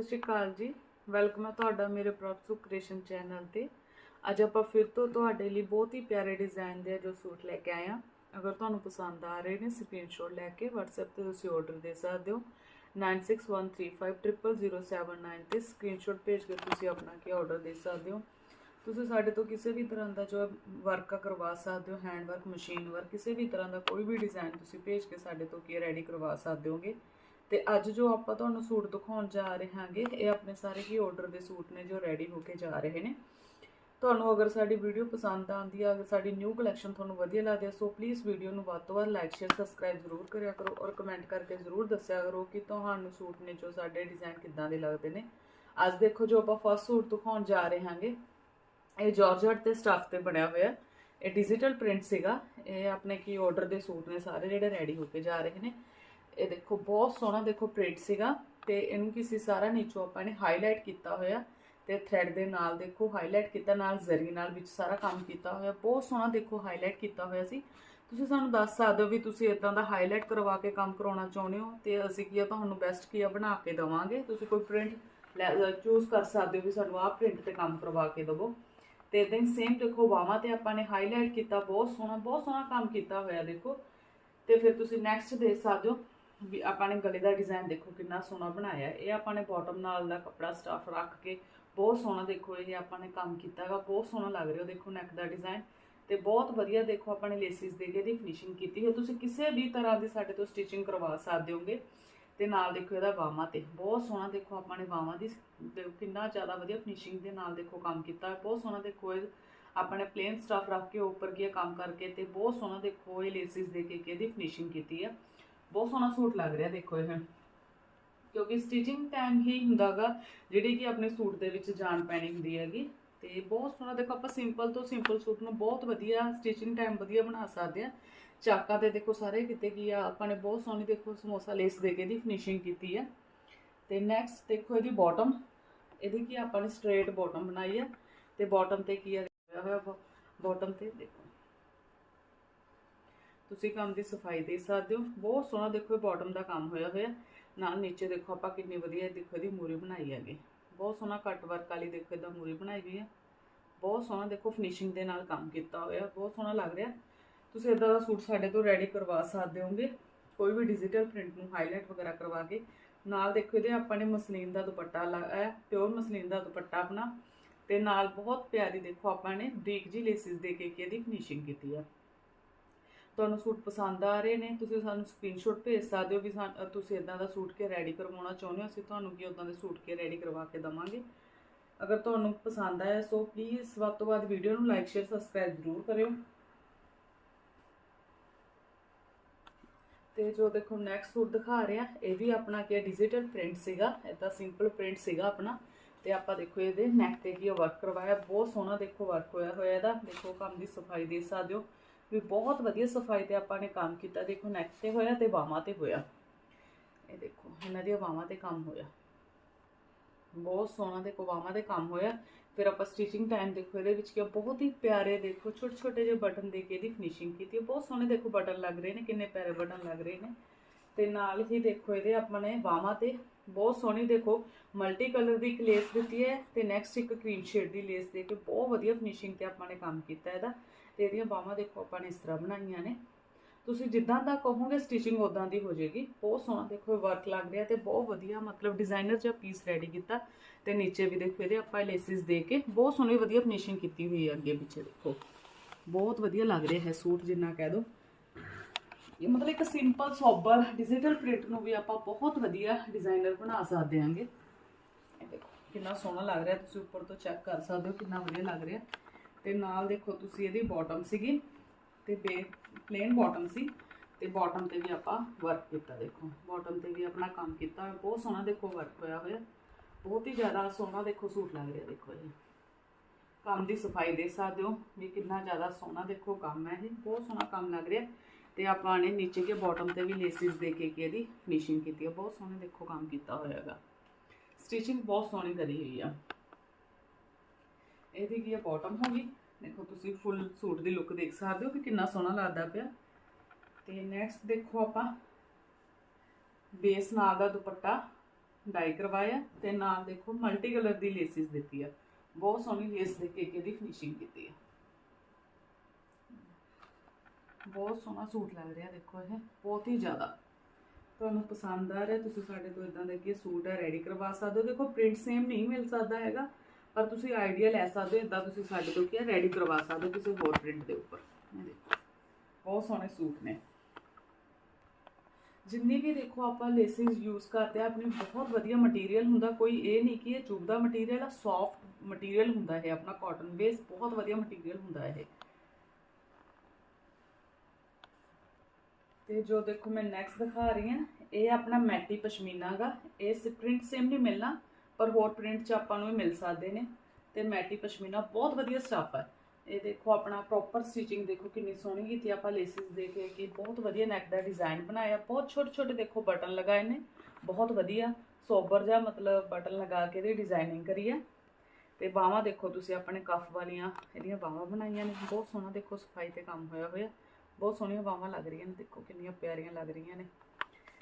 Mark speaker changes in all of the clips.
Speaker 1: ਸਤਿ ਸ਼੍ਰੀ ਅਕਾਲ ਜੀ। ਵੈਲਕਮ ਹੈ ਤੁਹਾਡਾ ਮੇਰੇ ਪ੍ਰੋਪਸੂ ਕ੍ਰੀਏਸ਼ਨ ਚੈਨਲ ਤੇ। ਅੱਜ ਆਪਾਂ ਫਿਰ ਤੋਂ ਤੁਹਾਡੇ ਲਈ ਬਹੁਤ ਹੀ ਪਿਆਰੇ ਡਿਜ਼ਾਈਨ ਦੇ ਜੋ ਸੂਟ ਲੈ ਕੇ ਆਏ ਹਾਂ। ਅਗਰ ਤੁਹਾਨੂੰ ਪਸੰਦ ਆ ਰਹੇ ਨੇ ਸਕਰੀਨਸ਼ਾਟ ਲੈ ਕੇ WhatsApp ਤੇ ਤੁਸੀਂ ਆਰਡਰ ਦੇ ਸਕਦੇ ਹੋ। 9613500079 ਤੇ ਸਕਰੀਨਸ਼ਾਟ ਭੇਜ ਕੇ ਤੁਸੀਂ ਆਪਣਾ ਕੀ ਆਰਡਰ ਦੇ ਸਕਦੇ ਹੋ। ਤੁਸੀਂ ਸਾਡੇ ਤੋਂ ਕਿਸੇ ਵੀ ਤਰ੍ਹਾਂ ਦਾ ਜੋ ਵਰਕ ਕਰਵਾ ਸਕਦੇ ਹੋ ਹੈਂਡ ਵਰਕ ਮਸ਼ੀਨ ਵਰਕ ਕਿਸੇ ਵੀ ਤਰ੍ਹਾਂ ਦਾ ਕੋਈ ਵੀ ਡਿਜ਼ਾਈਨ ਤੁਸੀਂ ਭੇਜ ਕੇ ਸਾਡੇ ਤੋਂ ਕੀ ਰੈਡੀ ਕਰਵਾ ਸਕਦੇ ਹੋਗੇ। ਤੇ ਅੱਜ ਜੋ ਆਪਾਂ ਤੁਹਾਨੂੰ ਸੂਟ ਦਿਖਾਉਣ ਜਾ ਰਹੇ ਹਾਂਗੇ ਇਹ ਆਪਣੇ ਸਾਰੇ ਹੀ ਆਰਡਰ ਦੇ ਸੂਟ ਨੇ ਜੋ ਰੈਡੀ ਹੋ ਕੇ ਜਾ ਰਹੇ ਨੇ। ਤੁਹਾਨੂੰ ਅਗਰ ਸਾਡੀ ਵੀਡੀਓ ਪਸੰਦ ਆਉਂਦੀ ਆ, ਅਗਰ ਸਾਡੀ ਨਿਊ ਕਲੈਕਸ਼ਨ ਤੁਹਾਨੂੰ ਵਧੀਆ ਲੱਗਦੀ ਹੈ ਸੋ ਪਲੀਜ਼ ਵੀਡੀਓ ਨੂੰ ਵੱਧ ਤੋਂ ਵੱਧ ਲਾਈਕ ਸ਼ੇਅਰ ਸਬਸਕ੍ਰਾਈਬ ਜ਼ਰੂਰ ਕਰਿਆ ਕਰੋ ਔਰ ਕਮੈਂਟ ਕਰਕੇ ਜ਼ਰੂਰ ਦੱਸਿਆ ਕਰੋ ਕਿ ਤੁਹਾਨੂੰ ਸੂਟ ਨੇ ਜੋ ਸਾਡੇ ਡਿਜ਼ਾਈਨ ਕਿੱਦਾਂ ਦੇ ਲੱਗਦੇ ਨੇ। ਅੱਜ ਦੇਖੋ ਜੋ ਆਪਾਂ ਫਸਟ ਸੂਟ ਦਿਖਾਉਣ ਜਾ ਰਹੇ ਹਾਂਗੇ ਇਹ ਜਾਰਜਟ ਤੇ ਸਟਫ ਤੇ ਬਣਿਆ ਹੋਇਆ। ਇਹ ਡਿਜੀਟਲ ਪ੍ਰਿੰਟ ਸੀਗਾ। ਇਹ ਆਪਣੇ ਕੀ ਆਰਡਰ ਦੇ ਸੂਟ ਨੇ ਸਾਰੇ ਜਿਹੜੇ ਰੈਡੀ ਹੋ ਕੇ ਜਾ ਰਹੇ ਨੇ। ਇਹ ਦੇਖੋ, ਬਹੁਤ ਸੋਹਣਾ ਦੇਖੋ ਪ੍ਰਿੰਟ ਸੀਗਾ ਤੇ ਇਹਨੂੰ ਕਿਸੇ ਸਾਰਾ ਨੀਚੋਂ ਆਪਾਂ ਨੇ ਹਾਈਲਾਈਟ ਕੀਤਾ ਹੋਇਆ ਤੇ ਥ੍ਰੈਡ ਦੇ ਨਾਲ ਦੇਖੋ ਹਾਈਲਾਈਟ ਕੀਤਾ, ਨਾਲ ਜ਼ਰੀ ਨਾਲ ਵਿੱਚ ਸਾਰਾ ਕੰਮ ਕੀਤਾ ਹੋਇਆ, ਬਹੁਤ ਸੋਹਣਾ ਦੇਖੋ ਹਾਈਲਾਈਟ ਕੀਤਾ ਹੋਇਆ ਸੀ। ਤੁਸੀਂ ਸਾਨੂੰ ਦੱਸ ਸਕਦੇ ਹੋ ਵੀ ਤੁਸੀਂ ਇਦਾਂ ਦਾ ਹਾਈਲਾਈਟ ਕਰਵਾ ਕੇ ਕੰਮ ਕਰਾਉਣਾ ਚਾਹੁੰਦੇ ਹੋ ਤੇ ਅਸੀਂ ਕੀ ਆ, ਤੁਹਾਨੂੰ ਬੈਸਟ ਕੀ ਆ ਬਣਾ ਕੇ ਦਵਾਂਗੇ। ਤੁਸੀਂ ਕੋਈ ਪ੍ਰਿੰਟ ਚੂਜ਼ ਕਰ ਸਕਦੇ ਹੋ ਵੀ ਸਾਨੂੰ ਆਹ ਪ੍ਰਿੰਟ ਤੇ ਕੰਮ ਕਰਵਾ ਕੇ ਦਿਵੋ। ਤੇ ਇਦਾਂ ਹੀ ਸੇਮ ਦੇਖੋ ਬਾਹਾਂ ਤੇ ਆਪਾਂ ਨੇ ਹਾਈਲਾਈਟ ਕੀਤਾ, ਬਹੁਤ ਸੋਹਣਾ ਬਹੁਤ ਸੋਹਣਾ ਕੰਮ ਕੀਤਾ ਹੋਇਆ ਦੇਖੋ। ਤੇ ਫਿਰ ਤੁਸੀਂ ਨੈਕਸਟ ਦੇ ਸਕਦੇ ਹੋ ਵੀ ਆਪਾਂ ਨੇ ਗਲੇ ਦਾ ਡਿਜ਼ਾਈਨ ਦੇਖੋ ਕਿੰਨਾ ਸੋਹਣਾ ਬਣਾਇਆ ਇਹ ਆਪਾਂ ਨੇ ਬਾਟਮ ਨਾਲ ਦਾ ਕੱਪੜਾ ਸਟਫ ਰੱਖ ਕੇ ਬਹੁਤ ਸੋਹਣਾ ਦੇਖੋ ਇਹ ਆਪਾਂ ਨੇ ਕੰਮ ਕੀਤਾ ਹੈਗਾ, ਬਹੁਤ ਸੋਹਣਾ ਲੱਗ ਰਿਹਾ ਦੇਖੋ ਨੈਕ ਦਾ ਡਿਜ਼ਾਈਨ ਤੇ ਬਹੁਤ ਵਧੀਆ ਦੇਖੋ ਆਪਾਂ ਨੇ ਲੇਸਿਸ ਦੇ ਕੇ ਇਹਦੀ ਫਿਨਿਸ਼ਿੰਗ ਕੀਤੀ ਹੈ। ਤੁਸੀਂ ਕਿਸੇ ਵੀ ਤਰ੍ਹਾਂ ਦੀ ਸਾਡੇ ਤੋਂ ਸਟਿਚਿੰਗ ਕਰਵਾ ਸਕਦੇ ਹੋਗੇ ਤੇ ਨਾਲ ਦੇਖੋ ਇਹਦਾ ਬਾਹਾਂ ਤੇ ਬਹੁਤ ਸੋਹਣਾ ਦੇਖੋ ਆਪਾਂ ਨੇ ਬਾਹਾਂ ਦੀ ਕਿੰਨਾ ਜ਼ਿਆਦਾ ਵਧੀਆ ਫਿਨਿਸ਼ਿੰਗ ਦੇ ਨਾਲ ਦੇਖੋ ਕੰਮ ਕੀਤਾ ਬਹੁਤ ਸੋਹਣਾ ਦੇਖੋ ਇਹ ਆਪਾਂ ਨੇ ਪਲੇਨ ਸਟਫ ਰੱਖ ਕੇ ਉੱਪਰ ਕੀ ਕੰਮ ਕਰਕੇ ਤੇ ਬਹੁਤ ਸੋਹਣਾ ਦੇਖੋ ਇਹ ਲੇਸਿਸ ਦੇ ਕੇ ਇਹਦੀ ਫਿਨਿਸ਼ਿੰਗ ਕੀਤੀ ਹੈ। ਬਹੁਤ ਸੋਹਣਾ ਸੂਟ ਲੱਗ ਰਿਹਾ ਦੇਖੋ ਇਹ। ਕਿਉਂਕਿ ਸਟਿਚਿੰਗ ਟਾਈਮ ਹੀ ਹੁੰਦਾਗਾ, ਜਿਹੜੀ ਕਿ ਆਪਣੇ ਸੂਟ ਦੇ ਵਿੱਚ ਜਾਨ ਪੈਣੀ ਹੁੰਦੀ ਹੈਗੀ। ਤੇ ਬਹੁਤ ਸੋਹਣਾ, ਦੇਖੋ ਆਪਾਂ ਸਿੰਪਲ ਤੋਂ ਸਿੰਪਲ ਸੂਟ ਨੂੰ ਬਹੁਤ ਵਧੀਆ ਸਟਿਚਿੰਗ ਟਾਈਮ ਵਧੀਆ ਬਣਾ ਸਕਦੇ ਆ ਚਾਕਾਂ ਤੇ ਦੇਖੋ ਸਾਰੇ ਕਿਤੇ ਕੀ ਆ, ਆਪਾਂ ਨੇ ਬਹੁਤ ਸੋਹਣੀ ਦੇਖੋ ਸਮੋਸਾ ਲੇਸ ਦੇ ਕੇ ਇਹਦੀ ਫਿਨਿਸ਼ਿੰਗ ਕੀਤੀ ਹੈ ਤੇ ਨੈਕਸਟ ਦੇਖੋ ਇਹਦੀ ਬਾਟਮ ਇਹਦੀ ਕੀ ਆਪਾਂ ਨੇ ਸਟ੍ਰੇਟ ਬਾਟਮ ਬਣਾਈ ਹੈ ਤੇ ਬਾਟਮ ਤੇ ਕੀ ਆ ਹੋਇਆ ਬਾਟਮ ਤੇ ਦੇਖੋ। ਤੁਸੀਂ ਕੰਮ ਦੀ ਸਫ਼ਾਈ ਦੇ ਸਕਦੇ ਹੋ। ਬਹੁਤ ਸੋਹਣਾ ਦੇਖੋ ਇਹ ਬਾਟਮ ਦਾ ਕੰਮ ਹੋਇਆ ਹੋਇਆ। ਨਾਲ ਨੀਚੇ ਦੇਖੋ ਆਪਾਂ ਕਿੰਨੀ ਵਧੀਆ ਦੇਖੋ ਦੀ ਮੂਰੀ ਬਣਾਈ ਹੈਗੀ। ਬਹੁਤ ਸੋਹਣਾ ਕੱਟ ਵਰਕ ਵਾਲੀ ਦੇਖੋ ਇਹਦਾ ਮੂਰੀ ਬਣਾਈ ਹੋਈ ਹੈ। ਬਹੁਤ ਸੋਹਣਾ ਦੇਖੋ ਫਿਨਿਸ਼ਿੰਗ ਦੇ ਨਾਲ ਕੰਮ ਕੀਤਾ ਹੋਇਆ। ਬਹੁਤ ਸੋਹਣਾ ਲੱਗ ਰਿਹਾ। ਤੁਸੀਂ ਇਦਾਂ ਦਾ ਸੂਟ ਸਾਡੇ ਤੋਂ ਰੈਡੀ ਕਰਵਾ ਸਕਦੇ ਹੋਗੇ ਕੋਈ ਵੀ ਡਿਜੀਟਲ ਪ੍ਰਿੰਟ ਨੂੰ ਹਾਈਲਾਈਟ ਵਗੈਰਾ ਕਰਵਾ ਕੇ। ਨਾਲ ਦੇਖੋ ਇਹਦੇ ਆਪਾਂ ਨੇ ਮਸਲੀਨ ਦਾ ਦੁਪੱਟਾ ਲਾਇਆ ਪਿਓਰ ਮਸਲੀਨ ਦਾ ਦੁਪੱਟਾ ਆਪਣਾ। ਤੇ ਨਾਲ ਬਹੁਤ ਪਿਆਰੀ ਦੇਖੋ ਆਪਾਂ ਨੇ ਬਰੀਕ ਜੀ ਲੇਸਿਸ ਦੇ ਕੇ ਇਹਦੀ ਫਿਨਿਸ਼ਿੰਗ ਕੀਤੀ ਆ ਤੁਹਾਨੂੰ ਸੂਟ ਪਸੰਦ ਆ ਰਹੇ ਨੇ, ਤੁਸੀਂ ਸਾਨੂੰ ਸਕਰੀਨਸ਼ਾਟ ਭੇਜ ਸਕਦੇ ਹੋ ਵੀ ਤੁਸੀਂ ਇਦਾਂ ਦਾ ਸੂਟ ਕੇ ਰੈਡੀ ਕਰਵਾਉਣਾ ਚਾਹੁੰਦੇ ਹੋ, ਅਸੀਂ ਤੁਹਾਨੂੰ ਕੀ ਉਦਾਂ ਦੇ ਸੂਟ ਕੇ ਰੈਡੀ ਕਰਵਾ ਕੇ ਦਵਾਂਗੇ। ਅਗਰ ਤੁਹਾਨੂੰ ਪਸੰਦ ਆਇਆ, ਸੋ ਪਲੀਜ਼ ਵੱਧ ਤੋਂ ਵੱਧ ਵੀਡੀਓ ਨੂੰ ਲਾਈਕ ਸ਼ੇਅਰ ਸਬਸਕ੍ਰਾਈਬ ਜ਼ਰੂਰ ਕਰਿਓ। ਤੇ ਜੋ ਦੇਖੋ ਨੈਕਸਟ ਸੂਟ ਦਿਖਾ ਰਿਹਾ ਇਹ ਵੀ ਆਪਣਾ ਕੀ ਡਿਜੀਟਲ ਪ੍ਰਿੰਟ ਸੀਗਾ ਇਦਾਂ ਸਿੰਪਲ ਪ੍ਰਿੰਟ ਸੀਗਾ ਆਪਣਾ। ਤੇ ਆਪਾਂ ਦੇਖੋ ਇਹਦੇ ਨੈਕ ਤੇ ਕੀ ਵਰਕ ਕਰਵਾਇਆ, ਬਹੁਤ ਸੋਹਣਾ ਦੇਖੋ ਵਰਕ ਹੋਇਆ ਹੋਇਆ ਇਹਦਾ, ਦੇਖੋ ਕੰਮ ਦੀ ਸਫ਼ਾਈ ਦੇ ਸਕਦੇ ਹੋ। ਵੀ ਬਹੁਤ ਵਧੀਆ ਸਫ਼ਾਈ ਤੇ ਆਪਾਂ ਨੇ ਕੰਮ ਕੀਤਾ। ਦੇਖੋ ਨੈਕ ਤੇ ਹੋਇਆ ਤੇ ਬਾਹਾਂ ਤੇ ਹੋਇਆ। ਇਹ ਦੇਖੋ, ਇਹਨਾਂ ਦੀਆਂ ਬਾਹਾਂ ਤੇ ਕੰਮ ਹੋਇਆ। ਬਹੁਤ ਸੋਹਣਾ ਦੇਖੋ, ਬਾਹਾਂ ਤੇ ਕੰਮ ਹੋਇਆ। ਫਿਰ ਆਪਾਂ ਸਟਿਚਿੰਗ ਟਾਈਮ ਦੇਖੋ, ਇਹਦੇ ਵਿੱਚ ਕਿ ਬਹੁਤ ਹੀ ਪਿਆਰੇ ਦੇਖੋ ਛੋਟੇ ਛੋਟੇ ਜਿਹੇ ਬਟਨ ਦੇ ਕੇ ਇਹਦੀ ਫਿਨਿਸ਼ਿੰਗ ਕੀਤੀ ਹੈ। ਬਹੁਤ ਸੋਹਣੇ ਦੇਖੋ ਬਟਨ ਲੱਗ ਰਹੇ ਨੇ, ਕਿੰਨੇ ਪਿਆਰੇ ਬਟਨ ਲੱਗ ਰਹੇ ਨੇ। ਤੇ ਨਾਲ ਹੀ ਦੇਖੋ, ਇਹਦੇ ਆਪਾਂ ਨੇ ਬਾਹਾਂ ਤੇ ਬਹੁਤ ਸੋਹਣੀ ਦੇਖੋ ਮਲਟੀ ਕਲਰ ਦੀ ਇੱਕ ਲੇਸ ਦਿੱਤੀ ਹੈ ਤੇ ਨੈਕਸਟ ਇੱਕ ਕ੍ਰੀਮ ਸ਼ੇਡ ਦੀ ਲੇਸ ਦੇ ਕੇ ਬਹੁਤ ਵਧੀਆ ਫਿਨਿਸ਼ਿੰਗ ਤੇ ਆਪਾਂ ਨੇ ਕੰਮ ਕੀਤਾ ਇਹਦਾ। ਤੇ ਇਹਦੀਆਂ ਬਾਹਾਂ ਦੇਖੋ ਆਪਾਂ ਨੇ ਇਸ ਤਰ੍ਹਾਂ ਬਣਾਈਆਂ ਨੇ। ਤੁਸੀਂ ਜਿੱਦਾਂ ਦਾ ਕਹੋਗੇ ਸਟਿਚਿੰਗ ਉਦਾਂ ਦੀ ਹੋ ਜਾਏਗੀ। ਬਹੁਤ ਸੋਹਣਾ ਦੇਖੋ ਵਰਕ ਲੱਗ ਰਿਹਾ ਤੇ ਬਹੁਤ ਵਧੀਆ ਮਤਲਬ ਡਿਜ਼ਾਈਨਰ ਜਿਹਾ ਪੀਸ ਰੈਡੀ ਕੀਤਾ। ਤੇ ਨੀਚੇ ਵੀ ਦੇਖੋ ਇਹਦੇ ਆਪਾਂ ਲੇਸਿਸ ਦੇ ਕੇ ਬਹੁਤ ਸੋਹਣੀ ਵਧੀਆ ਫਿਨਿਸ਼ਿੰਗ ਕੀਤੀ ਹੋਈ ਹੈ ਅੱਗੇ ਪਿੱਛੇ ਦੇਖੋ। ਬਹੁਤ ਵਧੀਆ ਲੱਗ ਰਿਹਾ ਹੈ ਸੂਟ ਜਿੰਨਾ ਕਹਿ ਦੋ। ਇਹ ਮਤਲਬ ਇੱਕ ਸਿੰਪਲ ਸੋਬਰ ਡਿਜੀਟਲ ਪ੍ਰਿੰਟ ਨੂੰ ਵੀ ਆਪਾਂ ਬਹੁਤ ਵਧੀਆ ਡਿਜ਼ਾਈਨਰ ਬਣਾ ਸਕਦੇ ਹਾਂਗੇ। ਇਹ ਦੇਖੋ ਕਿੰਨਾ ਸੋਹਣਾ ਲੱਗ ਰਿਹਾ, ਤੁਸੀਂ ਉੱਪਰ ਤੋਂ ਚੈੱਕ ਕਰ ਸਕਦੇ ਹੋ ਕਿੰਨਾ ਵਧੀਆ ਲੱਗ ਰਿਹਾ। ਤੇ ਨਾਲ ਦੇਖੋ ਤੁਸੀਂ ਇਹਦੀ ਬਾਟਮ ਸੀਗੀ ਤੇ ਬੇ ਪਲੇਨ ਬਾਟਮ ਸੀ ਤੇ ਬਾਟਮ ਤੇ ਵੀ ਆਪਾਂ ਵਰਕ ਕੀਤਾ ਦੇਖੋ। ਬਾਟਮ ਤੇ ਵੀ ਆਪਣਾ ਕੰਮ ਕੀਤਾ ਹੋਇਆ ਬਹੁਤ ਸੋਹਣਾ ਦੇਖੋ ਵਰਕ ਹੋਇਆ ਹੋਇਆ। ਬਹੁਤ ਹੀ ਜ਼ਿਆਦਾ ਸੋਹਣਾ ਦੇਖੋ ਸੂਟ ਲੱਗ ਰਿਹਾ ਦੇਖੋ ਇਹ। ਕੰਮ ਦੀ ਸਫ਼ਾਈ ਦੇ ਸਕਦੇ ਹੋ ਵੀ ਕਿੰਨਾ ਜ਼ਿਆਦਾ ਸੋਹਣਾ ਦੇਖੋ ਕੰਮ ਹੈ ਇਹ। ਬਹੁਤ ਸੋਹਣਾ ਕੰਮ ਲੱਗ ਰਿਹਾ। ਤੇ ਆਪਾਂ ਨੇ ਨੀਚੇ ਕੇ ਬਾਟਮ ਤੇ ਵੀ ਲੇਸਿਸ ਦੇ ਕੇ ਕਿ ਇਹਦੀ ਫਿਨਿਸ਼ਿੰਗ ਕੀਤੀ ਹੈ। ਬਹੁਤ ਸੋਹਣੇ ਦੇਖੋ ਕੰਮ ਕੀਤਾ ਹੋਇਆ ਹੈਗਾ। ਸਟਿਚਿੰਗ ਬਹੁਤ ਸੋਹਣੀ ਕਰੀ ਹੋਈ ਆ। ਇਹਦੀ ਕੀ ਬਾਟਮ ਹੋ ਗਈ। ਦੇਖੋ ਤੁਸੀਂ ਫੁੱਲ ਸੂਟ ਦੀ ਲੁੱਕ ਦੇਖ ਸਕਦੇ ਹੋ ਕਿ ਕਿੰਨਾ ਸੋਹਣਾ ਲੱਗਦਾ ਪਿਆ। ਤੇ ਨੈਕਸਟ ਦੇਖੋ ਆਪਾਂ। ਬੇਸ ਨਾਲ ਦਾ ਦੁਪੱਟਾ ਡਾਈ ਕਰਵਾਇਆ ਤੇ ਨਾਲ ਦੇਖੋ ਮਲਟੀ ਕਲਰ ਦੀ ਲੇਸਿਸ ਦਿੱਤੀ ਆ। ਬਹੁਤ ਸੋਹਣੀ ਲੇਸ ਦੇ ਕੇ ਇਹਦੀ ਫਿਨਿਸ਼ਿੰਗ ਕੀਤੀ ਆ। ਬਹੁਤ ਸੋਹਣਾ ਸੂਟ ਲੱਗ ਰਿਹਾ ਦੇਖੋ ਇਹ, ਬਹੁਤ ਹੀ ਜ਼ਿਆਦਾ। ਤੁਹਾਨੂੰ ਪਸੰਦ ਆ ਰਿਹਾ, ਤੁਸੀਂ ਸਾਡੇ ਤੋਂ ਇਦਾਂ ਦੇ ਕਿ ਸੂਟ ਆ ਰੈਡੀ ਕਰਵਾ ਸਕਦੇ ਹੋ। ਦੇਖੋ ਪ੍ਰਿੰਟ ਸੇਮ ਨਹੀਂ ਮਿਲ ਸਕਦਾ ਹੈਗਾ। ਪਰ ਤੁਸੀਂ ਆਈਡੀਆ ਲੈ ਸਕਦੇ ਹੋ ਇਦਾਂ ਤੁਸੀਂ ਸਾਡੇ ਤੋਂ ਕੀ ਰੈਡੀ ਕਰਵਾ ਸਕਦੇ ਹੋ ਕਿਸੇ ਹੋਰ ਪ੍ਰਿੰਟ ਦੇ ਉੱਪਰ। ਬਹੁਤ ਸੋਹਣੇ ਸੂਟ ਨੇ। ਜਿੰਨੀ ਵੀ ਦੇਖੋ ਆਪਾਂ ਲੇਸਿਸ ਯੂਜ਼ ਕਰਦੇ ਆ, ਆਪਣੀ ਬਹੁਤ ਵਧੀਆ ਮਟੀਰੀਅਲ ਹੁੰਦਾ। ਕੋਈ ਇਹ ਨਹੀਂ ਕਿ ਇਹ ਚੁੱਭਦਾ ਮਟੀਰੀਅਲ ਆ ਸੌਫਟ ਮਟੀਰੀਅਲ ਹੁੰਦਾ ਹੈ ਆਪਣਾ ਕਾਟਨ ਬੇਸ ਬਹੁਤ ਵਧੀਆ ਮਟੀਰੀਅਲ ਹੁੰਦਾ ਹੈ ਤੇ ਜੋ ਦੇਖੋ ਮੈਂ ਨੈਕਸਟ ਦਿਖਾ ਰਹੀ ਹਾਂ, ਇਹ ਆਪਣਾ ਮੈਟੀ ਪਸ਼ਮੀਨਾ ਗਾ ਇਹ ਪ੍ਰਿੰਟ ਸੇਮ ਨਹੀਂ ਮਿਲਣਾ। ਪਰ ਹੋਰ ਪ੍ਰਿੰਟ ਚ ਆਪਾਂ ਨੂੰ ਇਹ ਮਿਲ ਸਕਦੇ ਨੇ ਤੇ ਮੈਟੀ ਪਸ਼ਮੀਨਾ ਬਹੁਤ ਵਧੀਆ ਸਟੱਫ ਹੈ। ਇਹ ਦੇਖੋ ਆਪਣਾ ਪ੍ਰੋਪਰ ਸਟਿਚਿੰਗ ਦੇਖੋ ਕਿੰਨੀ ਸੋਹਣੀ ਕੀਤੀ ਆਪਾਂ ਲੇਸਿਸ ਦੇ ਕੇ ਕਿ ਬਹੁਤ ਵਧੀਆ ਨੈਕ ਦਾ ਡਿਜ਼ਾਈਨ ਬਣਾਇਆ। ਬਹੁਤ ਛੋਟੇ ਛੋਟੇ ਦੇਖੋ ਬਟਨ ਲਗਾਏ ਨੇ, ਬਹੁਤ ਵਧੀਆ ਸੋਬਰ ਜਿਹਾ ਮਤਲਬ ਬਟਨ ਲਗਾ ਕੇ ਇਹਦੀ ਡਿਜ਼ਾਈਨਿੰਗ ਕਰੀ ਹੈ। ਤੇ ਬਾਹਾਂ ਦੇਖੋ ਤੁਸੀਂ ਆਪਣੇ ਕਫ ਵਾਲੀਆਂ, ਇਹਦੀਆਂ ਬਾਹਾਂ ਬਣਾਈਆਂ ਨੇ, ਬਹੁਤ ਸੋਹਣਾ ਦੇਖੋ ਸਫ਼ਾਈ ਤੇ ਕੰਮ ਹੋਇਆ ਹੋਇਆ। ਬਹੁਤ ਸੋਹਣੀਆਂ ਬਾਹਾਂ ਲੱਗ ਰਹੀਆਂ ਨੇ, ਦੇਖੋ ਕਿੰਨੀਆਂ ਪਿਆਰੀਆਂ ਲੱਗ ਰਹੀਆਂ ਨੇ।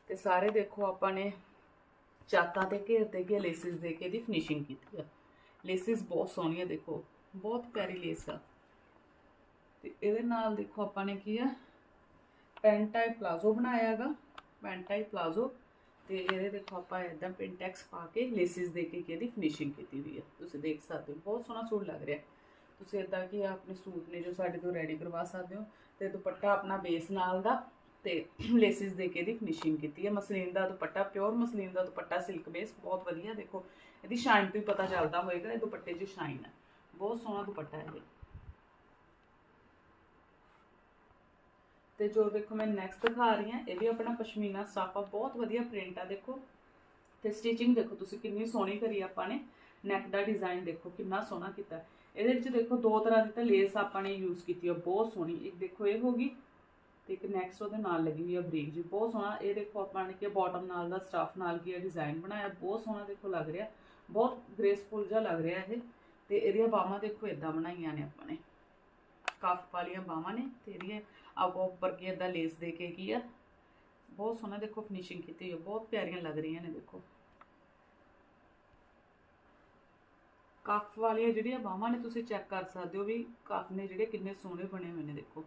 Speaker 1: ਤੇ ਸਾਰੇ ਦੇਖੋ ਆਪਾਂ ਨੇ ਚਾਕਾਂ ਤੇ ਘੇਰ ਤੇ ਘੇ ਲੇਸਿਸ ਦੇ ਕੇ ਇਹਦੀ ਫਿਨਿਸ਼ਿੰਗ ਕੀਤੀ ਆ। ਲੇਸਿਸ ਬਹੁਤ ਸੋਹਣੀ ਆ ਦੇਖੋ, ਬਹੁਤ ਪਿਆਰੀ ਲੇਸ ਆ। ਤੇ ਇਹਦੇ ਨਾਲ ਦੇਖੋ ਆਪਾਂ ਨੇ ਕੀ ਆ ਪੈਂਟ ਟਾਈਪ ਪਲਾਜ਼ੋ ਬਣਾਇਆ ਹੈਗਾ ਪੈਂਟ ਟਾਈਪ ਪਲਾਜ਼ੋ ਤੇ ਇਹਦੇ ਦੇਖੋ ਆਪਾਂ ਇਦਾਂ ਪਿੰਟੈਕਸ ਪਾ ਕੇ ਲੇਸਿਸ ਦੇ ਕੇ ਇਹਦੀ ਫਿਨਿਸ਼ਿੰਗ ਕੀਤੀ ਹੋਈ ਹੈ ਤੁਸੀਂ ਦੇਖ ਸਕਦੇ ਹੋ, ਬਹੁਤ ਸੋਹਣਾ ਸੂਟ ਲੱਗ ਰਿਹਾ। ਤੁਸੀਂ ਇਦਾਂ ਕਿ ਆਪਣੇ ਸੂਟ ਨੇ ਜੋ ਸਾਡੇ ਤੋਂ ਰੈਡੀ ਕਰਵਾ ਸਕਦੇ ਹੋ, ਤੇ ਦੁਪੱਟਾ ਆਪਣਾ ਬੇਸ ਨਾਲ ਦਾ। ਤੇ ਲੇਸਿਸ ਦੇ ਕੇ ਇਹਦੀ ਫਿਨਿਸ਼ਿੰਗ ਕੀਤੀ ਹੈ। ਮਸਲੀਨ ਦਾ ਦੁਪੱਟਾ ਪਿਓਰ ਮਸਲੀਨ ਦਾ ਦੁਪੱਟਾ ਸਿਲਕ ਬੇਸ ਬਹੁਤ ਵਧੀਆ। ਦੇਖੋ, ਇਹਦੀ ਸ਼ਾਈਨ ਤੋਂ ਹੀ ਪਤਾ ਚੱਲਦਾ ਹੋਏਗਾ, ਇਹ ਦੁਪੱਟੇ 'ਚ ਸ਼ਾਈਨ ਹੈ। ਬਹੁਤ ਸੋਹਣਾ ਦੁਪੱਟਾ ਹੈ ਇਹ। ਤੇ ਜੋ ਦੇਖੋ ਮੈਂ ਨੈਕਸਟ ਦਿਖਾ ਰਹੀ ਹਾਂ, ਇਹ ਵੀ ਆਪਣਾ ਪਸ਼ਮੀਨਾ ਸਟਾਫ ਆ ਬਹੁਤ ਵਧੀਆ ਪ੍ਰਿੰਟ ਆ, ਦੇਖੋ। ਤੇ ਸਟਿਚਿੰਗ ਦੇਖੋ ਤੁਸੀਂ ਕਿੰਨੀ ਸੋਹਣੀ ਕਰੀ ਆਪਾਂ ਨੇ। ਨੈਕ ਦਾ ਡਿਜ਼ਾਈਨ ਦੇਖੋ, ਕਿੰਨਾ ਸੋਹਣਾ ਕੀਤਾ। ਇਹਦੇ ਵਿੱਚ ਦੇਖੋ ਦੋ ਤਰ੍ਹਾਂ ਦੀ ਤਾਂ ਲੇਸ ਆਪਾਂ ਨੇ ਯੂਜ਼ ਕੀਤੀ ਆ, ਬਹੁਤ ਸੋਹਣੀ। ਇੱਕ ਦੇਖੋ ਇਹ ਹੋਗੀ ਤੇ ਇੱਕ ਨੈਕਸਟ ਉਹਦੇ ਨਾਲ ਲੱਗੀ ਹੋਈ ਆ ਬਰੀਕ ਜੀ ਬਹੁਤ ਸੋਹਣਾ, ਇਹ ਦੇਖੋ ਆਪਾਂ ਨੇ ਕਿ ਬਾਟਮ ਨਾਲ ਦਾ ਸਟਾਫ ਨਾਲ ਕੀ ਡਿਜ਼ਾਈਨ ਬਣਾਇਆ, ਬਹੁਤ ਸੋਹਣਾ ਦੇਖੋ ਲੱਗ ਰਿਹਾ, ਬਹੁਤ ਗ੍ਰੇਸਫੁਲ ਜਿਹਾ ਲੱਗ ਰਿਹਾ ਇਹ, ਤੇ ਇਹਦੀਆਂ ਬਾਹਾਂ ਦੇਖੋ ਇਦਾਂ ਬਣਾਈਆਂ ਨੇ ਆਪਾਂ ਨੇ। ਕਫ ਵਾਲੀਆਂ ਬਾਹਾਂ ਨੇ, ਤੇ ਇਹਦੀਆਂ ਆਪਾਂ ਉੱਪਰ ਕੀ ਇਦਾਂ ਲੇਸ ਦੇ ਕੇ ਕੀ ਆ, ਬਹੁਤ ਸੋਹਣਾ ਦੇਖੋ ਫਿਨਿਸ਼ਿੰਗ ਕੀਤੀ ਹੋਈ ਹੈ ਬਹੁਤ ਪਿਆਰੀਆਂ ਲੱਗ ਰਹੀਆਂ ਨੇ ਦੇਖੋ। ਕਫ ਵਾਲੀਆਂ ਜਿਹੜੀਆਂ ਬਾਹਾਂ ਨੇ, ਤੁਸੀਂ ਚੈੱਕ ਕਰ ਸਕਦੇ ਹੋ ਵੀ ਕਫ ਨੇ ਜਿਹੜੇ ਕਿੰਨੇ ਸੋਹਣੇ ਬਣੇ ਹੋਏ ਨੇ ਦੇਖੋ।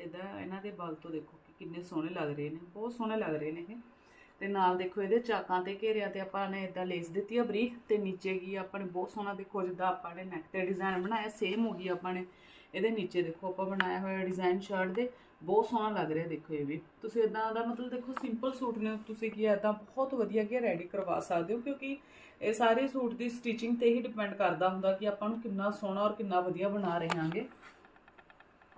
Speaker 1: ਇਦਾਂ ਇਹਨਾਂ ਦੇ ਬਲ ਤੋਂ ਦੇਖੋ ਕਿ ਕਿੰਨੇ ਸੋਹਣੇ ਲੱਗ ਰਹੇ ਨੇ, ਬਹੁਤ ਸੋਹਣੇ ਲੱਗ ਰਹੇ ਨੇ ਇਹ। ਤੇ ਨਾਲ ਦੇਖੋ ਇਹਦੇ ਚਾਕਾਂ ਤੇ ਘੇਰਿਆਂ ਤੇ ਆਪਾਂ ਨੇ ਇਦਾਂ ਲੇਸ ਦਿੱਤੀ ਆ ਬਰੀਕ ਤੇ ਨੀਚੇ ਕੀ ਆਪਾਂ ਨੇ ਬਹੁਤ ਸੋਹਣਾ ਦੇਖੋ ਜਿੱਦਾਂ ਆਪਾਂ ਨੇ ਨੈਕ ਤੇ ਡਿਜ਼ਾਈਨ ਬਣਾਇਆ ਸੇਮ ਹੋ ਗਈ ਆਪਾਂ ਨੇ। ਇਹਦੇ ਨੀਚੇ ਦੇਖੋ ਆਪਾਂ ਬਣਾਇਆ ਹੋਇਆ ਡਿਜ਼ਾਈਨ ਸ਼ਰਟ ਦੇ, ਬਹੁਤ ਸੋਹਣਾ ਲੱਗ ਰਿਹਾ ਦੇਖੋ ਇਹ ਵੀ। ਤੁਸੀਂ ਇਦਾਂ ਦਾ ਮਤਲਬ ਦੇਖੋ ਸਿੰਪਲ ਸੂਟ ਨੇ, ਤੁਸੀਂ ਕੀ ਇਦਾਂ ਬਹੁਤ ਵਧੀਆ ਕੀ ਰੈਡੀ ਕਰਵਾ ਸਕਦੇ ਹੋ, ਕਿਉਂਕਿ ਇਹ ਸਾਰੇ ਸੂਟ ਦੀ ਸਟਿਚਿੰਗ ਤੇ ਹੀ ਡਿਪੈਂਡ ਕਰਦਾ ਹੁੰਦਾ ਕਿ ਆਪਾਂ ਨੂੰ ਕਿੰਨਾ ਸੋਹਣਾ ਔਰ ਕਿੰਨਾ ਵਧੀਆ ਬਣਾ ਰਹੇ ਹਾਂਗੇ।